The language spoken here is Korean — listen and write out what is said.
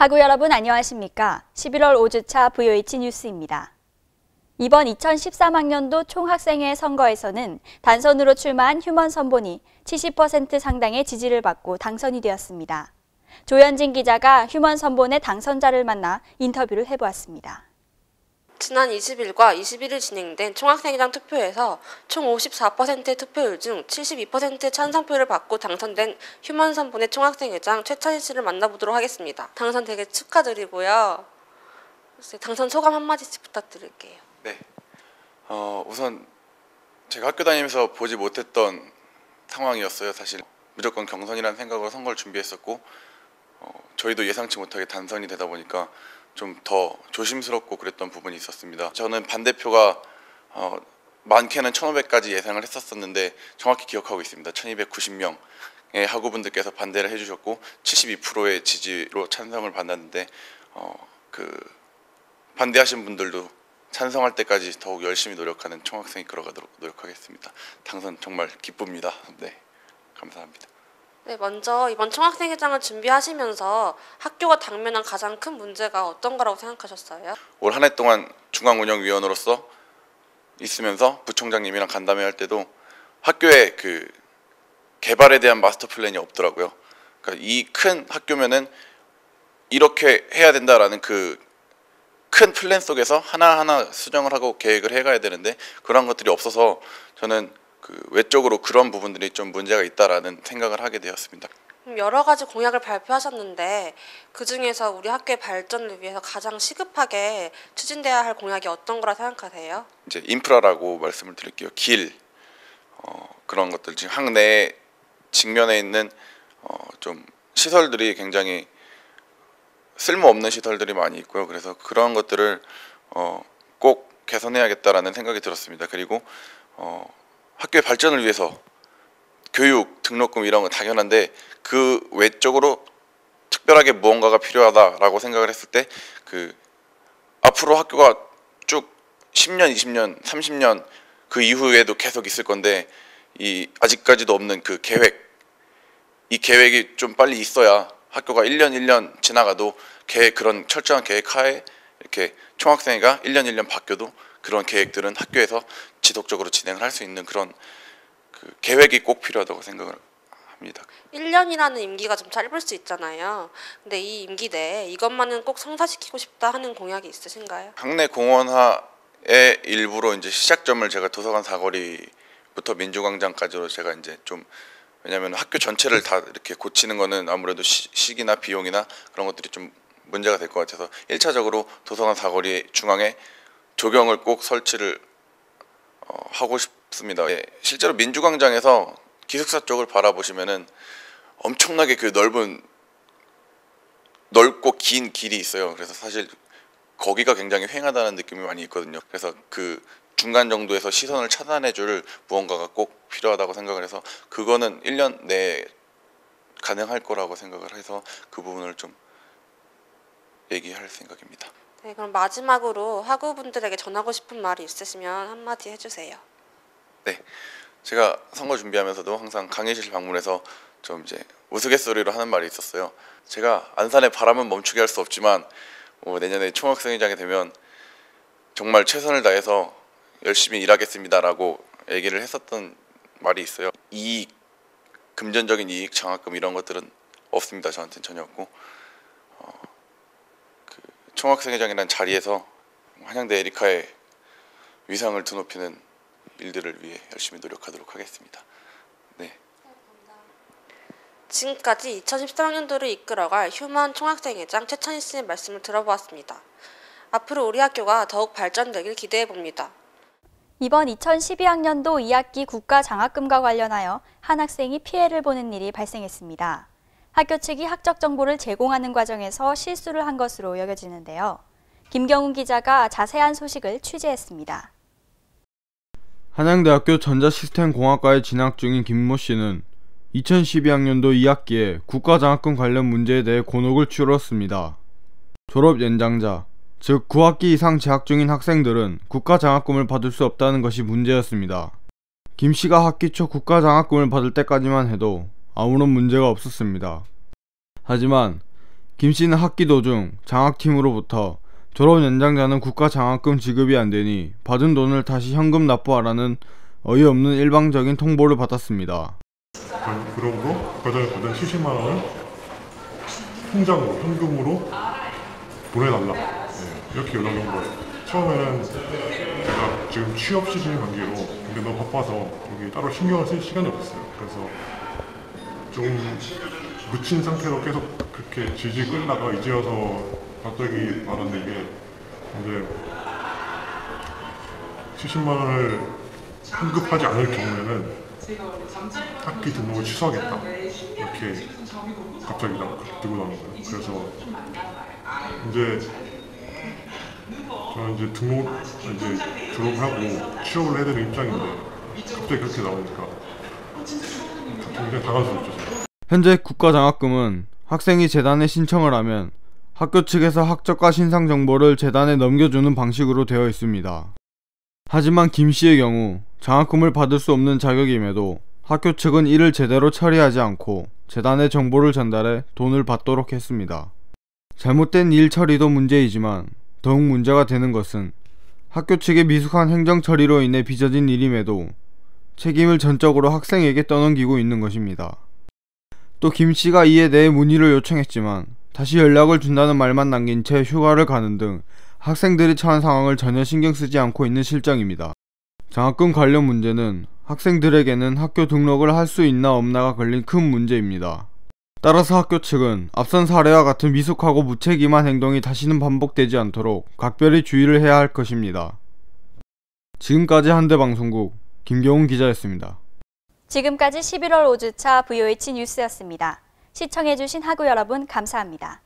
하구 여러분 안녕하십니까? 11월 5주차 VOH 뉴스입니다. 이번 2013학년도 총학생회 선거에서는 단선으로 출마한 휴먼 선본이 70% 상당의 지지를 받고 당선이 되었습니다. 조현진 기자가 휴먼 선본의 당선자를 만나 인터뷰를 해보았습니다. 지난 20일과 21일 진행된 총학생회장 투표에서 총 54%의 투표율 중 72%의 찬성표를 받고 당선된 휴먼 선본의 총학생회장 최찬희 씨를 만나보도록 하겠습니다. 당선 되게 축하드리고요. 당선 소감 한마디씩 부탁드릴게요. 네. 어, 우선 제가 학교 다니면서 보지 못했던 상황이었어요. 사실 무조건 경선이라는 생각으로 선거를 준비했었고 어, 저희도 예상치 못하게 단선이 되다 보니까 좀 더 조심스럽고 그랬던 부분이 있었습니다. 저는 반대표가 어, 많게는 1,500까지 예상을 했었었는데 정확히 기억하고 있습니다. 1,290명의 학우분들께서 반대를 해주셨고 72%의 지지로 찬성을 받았는데 어, 그 반대하신 분들도 찬성할 때까지 더욱 열심히 노력하는 총학생이 끌어가도록 노력하겠습니다. 당선 정말 기쁩니다. 네, 감사합니다. 네, 먼저 이번 총학생회장을 준비하시면서 학교가 당면한 가장 큰 문제가 어떤 거라고 생각하셨어요? 올 한 해 동안 중앙운영위원으로서 있으면서 부총장님이랑 간담회 할 때도 학교의 그 개발에 대한 마스터 플랜이 없더라고요. 그러니까 이 큰 학교면은 이렇게 해야 된다라는 그 큰 플랜 속에서 하나하나 수정을 하고 계획을 해가야 되는데 그런 것들이 없어서 저는 그 외적으로 그런 부분들이 좀 문제가 있다라는 생각을 하게 되었습니다. 여러 가지 공약을 발표하셨는데 그 중에서 우리 학교의 발전을 위해서 가장 시급하게 추진돼야 할 공약이 어떤 거라 생각하세요? 이제 인프라라고 말씀을 드릴게요. 길 어, 그런 것들 지금 학내 직면에 있는 어, 좀 시설들이 굉장히 쓸모없는 시설들이 많이 있고요. 그래서 그런 것들을 어, 꼭 개선해야겠다라는 생각이 들었습니다. 그리고 어, 학교의 발전을 위해서 교육, 등록금 이런 건 당연한데 그 외적으로 특별하게 무언가가 필요하다라고 생각을 했을 때 그 앞으로 학교가 쭉 10년, 20년, 30년 그 이후에도 계속 있을 건데 이 아직까지도 없는 그 계획 이 계획이 좀 빨리 있어야 학교가 1년 1년 지나가도 계획 그런 철저한 계획 하에 이렇게 총학생회가 1년 1년 바뀌어도 그런 계획들은 학교에서 지속적으로 진행을 할 수 있는 그런 그 계획이 꼭 필요하다고 생각을 합니다. 1년이라는 임기가 좀 짧을 수 있잖아요. 근데 이 임기 내에 이것만은 꼭 성사시키고 싶다 하는 공약이 있으신가요? 학내 공원화의 일부로 이제 시작점을 제가 도서관 사거리부터 민주광장까지로 제가 이제 좀 왜냐하면 학교 전체를 다 이렇게 고치는 거는 아무래도 시, 시기나 비용이나 그런 것들이 좀 문제가 될 것 같아서 1차적으로 도서관 사거리 중앙에 조경을 꼭 설치를 어, 하고 싶습니다. 예, 실제로 민주광장에서 기숙사 쪽을 바라보시면은 엄청나게 그 넓은 넓고 긴 길이 있어요. 그래서 사실 거기가 굉장히 휑하다는 느낌이 많이 있거든요. 그래서 그 중간 정도에서 시선을 차단해 줄 무언가가 꼭 필요하다고 생각을 해서 그거는 1년 내에 가능할 거라고 생각을 해서 그 부분을 좀 얘기할 생각입니다. 네, 그럼 마지막으로 학우분들에게 전하고 싶은 말이 있으시면 한마디 해주세요. 네, 제가 선거 준비하면서도 항상 강의실 방문해서 좀 이제 우스갯소리로 하는 말이 있었어요. 제가 안산의 바람은 멈추게 할 수 없지만 뭐 내년에 총학생회장이 되면 정말 최선을 다해서 열심히 일하겠습니다라고 얘기를 했었던 말이 있어요. 이익, 금전적인 이익, 장학금 이런 것들은 없습니다. 저한테는 전혀 없고 총학생회장이라는 자리에서 한양대 에리카의 위상을 드높이는 일들을 위해 열심히 노력하도록 하겠습니다. 네. 지금까지 2013학년도를 이끌어갈 휴먼 총학생회장 최찬희 씨의 말씀을 들어보았습니다. 앞으로 우리 학교가 더욱 발전되길 기대해 봅니다. 이번 2012학년도 2학기 국가 장학금과 관련하여 한 학생이 피해를 보는 일이 발생했습니다. 학교 측이 학적 정보를 제공하는 과정에서 실수를 한 것으로 여겨지는데요. 김경훈 기자가 자세한 소식을 취재했습니다. 한양대학교 전자시스템공학과에 진학 중인 김모 씨는 2012학년도 2학기에 국가장학금 관련 문제에 대해 곤혹을 치렀습니다. 졸업 연장자, 즉 9학기 이상 재학 중인 학생들은 국가장학금을 받을 수 없다는 것이 문제였습니다. 김 씨가 학기 초 국가장학금을 받을 때까지만 해도 아무런 문제가 없었습니다. 하지만 김 씨는 학기 도중 장학팀으로부터 졸업 연장자는 국가 장학금 지급이 안 되니 받은 돈을 다시 현금 납부하라는 어이없는 일방적인 통보를 받았습니다. 그- 그러므로 국가장에 받은 70만 원을 통장으로 현금으로 보내달라 네, 이렇게 연락이 온 거예요. 처음에는 제가 지금 취업 시즌 관계로 근데 너무 바빠서 여기 따로 신경을 쓸 시간이 없었어요. 그래서 좀 묻힌 상태로 계속 그렇게 질질 끌다가 이제 와서 갑자기 말하는 게 이제 70만 원을 환급하지 않을 경우에는 학기 등록을 취소하겠다 이렇게 갑자기 나 들고 나온 거예요. 그래서 이제 저는 이제 등록 이제 졸업을 하고 취업을 해야 되는 입장인데 갑자기 그렇게 나오니까 현재 국가장학금은 학생이 재단에 신청을 하면 학교 측에서 학적과 신상 정보를 재단에 넘겨주는 방식으로 되어 있습니다. 하지만 김 씨의 경우 장학금을 받을 수 없는 자격임에도 학교 측은 이를 제대로 처리하지 않고 재단에 정보를 전달해 돈을 받도록 했습니다. 잘못된 일 처리도 문제이지만 더욱 문제가 되는 것은 학교 측의 미숙한 행정 처리로 인해 빚어진 일임에도 책임을 전적으로 학생에게 떠넘기고 있는 것입니다. 또 김 씨가 이에 대해 문의를 요청했지만 다시 연락을 준다는 말만 남긴 채 휴가를 가는 등 학생들이 처한 상황을 전혀 신경 쓰지 않고 있는 실정입니다. 장학금 관련 문제는 학생들에게는 학교 등록을 할 수 있나 없나가 걸린 큰 문제입니다. 따라서 학교 측은 앞선 사례와 같은 미숙하고 무책임한 행동이 다시는 반복되지 않도록 각별히 주의를 해야 할 것입니다. 지금까지 한대방송국 김경훈 기자였습니다. 지금까지 11월 5주차 VOH 뉴스였습니다. 시청해주신 학우 여러분 감사합니다.